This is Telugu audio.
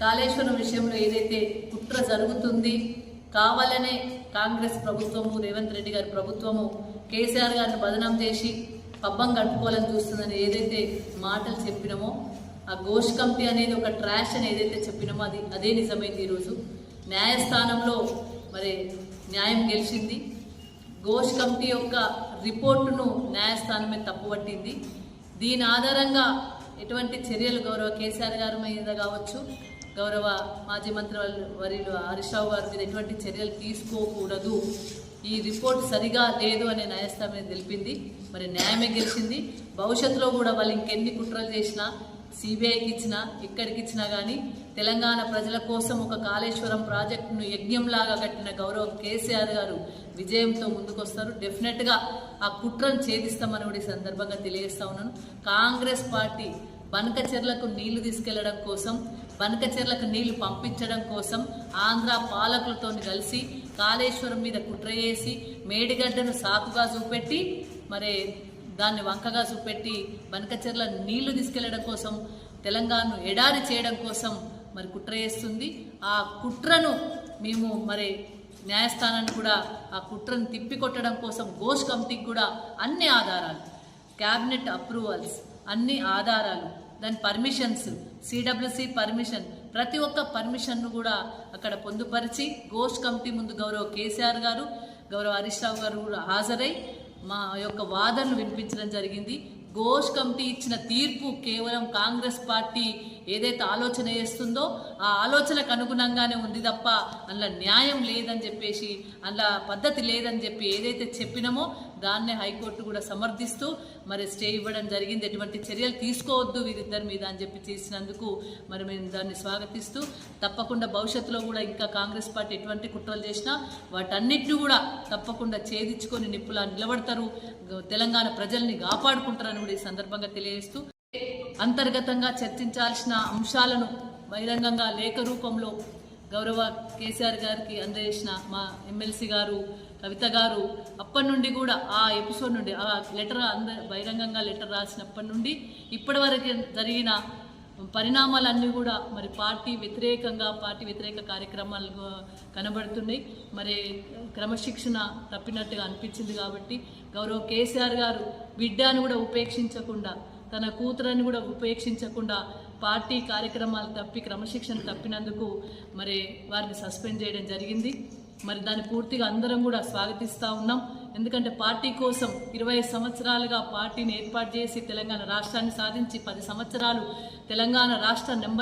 కాళేశ్వరం విషయంలో ఏదైతే కుట్ర జరుగుతుంది కావాలనే కాంగ్రెస్ ప్రభుత్వము రేవంత్ రెడ్డి గారి ప్రభుత్వము కేసీఆర్ గారిని బదనాం చేసి పబ్బం కట్టుకోవాలని చూస్తుందని ఏదైతే మాటలు చెప్పినామో ఆ ఘోష్ కమిటీ అనేది ఒక ట్రాష్ అని ఏదైతే చెప్పినామో అది అదే నిజమైంది ఈరోజు. న్యాయస్థానంలో మరి న్యాయం గెలిచింది. ఘోష్ కమిటీ యొక్క రిపోర్టును న్యాయస్థానమే తప్పుపట్టింది. దీని ఆధారంగా ఎటువంటి చర్యలు గౌరవ కేసీఆర్ గారి మీద కావచ్చు గౌరవ మాజీ మంత్రి వర్యులు హరీష్ గారి మీద ఎటువంటి చర్యలు తీసుకోకూడదు. ఈ రిపోర్ట్ సరిగా లేదు అనే న్యాయస్థానం తెలిపింది. మరి న్యాయమే గెలిచింది. భవిష్యత్తులో కూడా వాళ్ళు ఇంకెన్ని కుట్రలు చేసినా సిబిఐకి ఇచ్చినా ఎక్కడికి ఇచ్చినా కానీ తెలంగాణ ప్రజల కోసం ఒక కాళేశ్వరం ప్రాజెక్టును యజ్ఞంలాగా కట్టిన గౌరవ కేసీఆర్ గారు విజయంతో ముందుకొస్తారు. డెఫినెట్గా ఆ కుట్రను ఛేదిస్తామని కూడా ఈ సందర్భంగా తెలియజేస్తా ఉన్నాను. కాంగ్రెస్ పార్టీ బనకచెర్లకు నీళ్ళు తీసుకెళ్ళడం కోసం బనకచెర్లకు నీళ్ళు పంపించడం కోసం ఆంధ్ర పాలకులతో కలిసి కాళేశ్వరం మీద కుట్ర చేసి మేడిగడ్డను సాకుగా చూపెట్టి మరి దాన్ని వంకగా చూపెట్టి బనకచెర్ల నీళ్ళు తీసుకెళ్ళడం కోసం తెలంగాణను ఎడారి చేయడం కోసం మరి కుట్ర చేస్తుంది. ఆ కుట్రను మేము మరి న్యాయస్థానాన్ని కూడా ఆ కుట్రను తిప్పికొట్టడం కోసం ఘోష్ కమిటీకి కూడా అన్ని ఆధారాలు క్యాబినెట్ అప్రూవల్స్ అన్ని ఆధారాలు దాని పర్మిషన్స్ సిడబ్ల్యూసి పర్మిషన్ ప్రతి ఒక్క పర్మిషన్ను కూడా అక్కడ పొందుపరిచి ఘోష్ కమిటీ ముందు గౌరవ కేసీఆర్ గారు గౌరవ హరీష్ రావు గారు కూడా హాజరై మా యొక్క వాదనలు వినిపించడం జరిగింది. ఘోష్ కమిటీ ఇచ్చిన తీర్పు కేవలం కాంగ్రెస్ పార్టీ ఏదైతే ఆలోచన చేస్తుందో ఆ ఆలోచనకు అనుగుణంగానే ఉంది తప్ప అందులో న్యాయం లేదని చెప్పేసి అందులో పద్ధతి లేదని చెప్పి ఏదైతే చెప్పినామో దాన్నే హైకోర్టు కూడా సమర్థిస్తూ మరి స్టే ఇవ్వడం జరిగింది. ఎటువంటి చర్యలు తీసుకోవద్దు వీరిద్దరి మీద అని చెప్పి చేసినందుకు మరి మేము దాన్ని స్వాగతిస్తూ తప్పకుండా భవిష్యత్తులో కూడా ఇంకా కాంగ్రెస్ పార్టీ ఎటువంటి కుట్రలు చేసినా వాటన్నిటిని కూడా తప్పకుండా ఛేదించుకొని నిప్పులా నిలబడతారు. తెలంగాణ ప్రజల్ని కాపాడుకుంటారని కూడా ఈ సందర్భంగా తెలియజేస్తూ అంతర్గతంగా చర్చించాల్సిన అంశాలను బహిరంగంగా లేఖ రూపంలో గౌరవ కేసీఆర్ గారికి అందజేసిన మా ఎమ్మెల్సీ గారు కవిత గారు అప్పటి నుండి కూడా ఆ ఎపిసోడ్ నుండి ఆ లెటర్ అంద బహిరంగంగా లెటర్ రాసినప్పటి నుండి ఇప్పటి వరకు జరిగిన పరిణామాలన్నీ కూడా మరి పార్టీ వ్యతిరేకంగా పార్టీ వ్యతిరేక కార్యక్రమాలు కనబడుతున్నాయి. మరి క్రమశిక్షణ తప్పినట్టుగా అనిపించింది కాబట్టి గౌరవ కేసీఆర్ గారు బిడ్డను కూడా ఉపేక్షించకుండా తన కూతురని కూడా ఉపేక్షించకుండా పార్టీ కార్యక్రమాలు తప్పి క్రమశిక్షణ తప్పినందుకు మరి వారిని సస్పెండ్ చేయడం జరిగింది. మరి దాన్ని పూర్తిగా అందరం కూడా స్వాగతిస్తూ ఉన్నాం. ఎందుకంటే పార్టీ కోసం ఇరవై సంవత్సరాలుగా పార్టీని ఏర్పాటు చేసి తెలంగాణ రాష్ట్రాన్ని సాధించి పది సంవత్సరాలు తెలంగాణ రాష్ట్ర నెంబర్